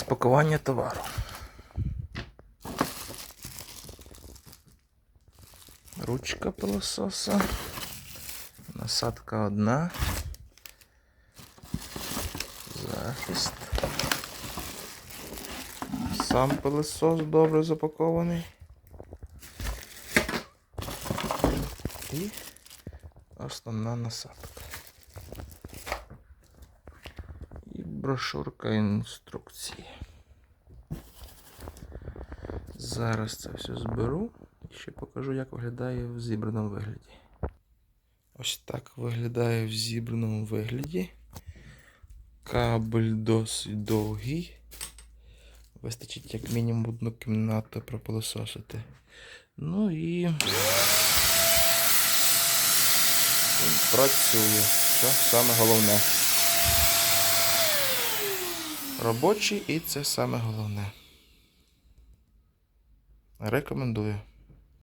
розпакування товару. Ручка пилососа. Насадка одна. Захист. Сам пилосос добре запакований. І основна насадка. Брошурка інструкції. Зараз це все зберу і ще покажу, як виглядає в зібраному вигляді. Ось так виглядає в зібраному вигляді. Кабель досить довгий. Вистачить як мінімум одну кімнату пропилососити. Ну і. Він працює. Що саме головне. Робочий і це саме головне. Рекомендую.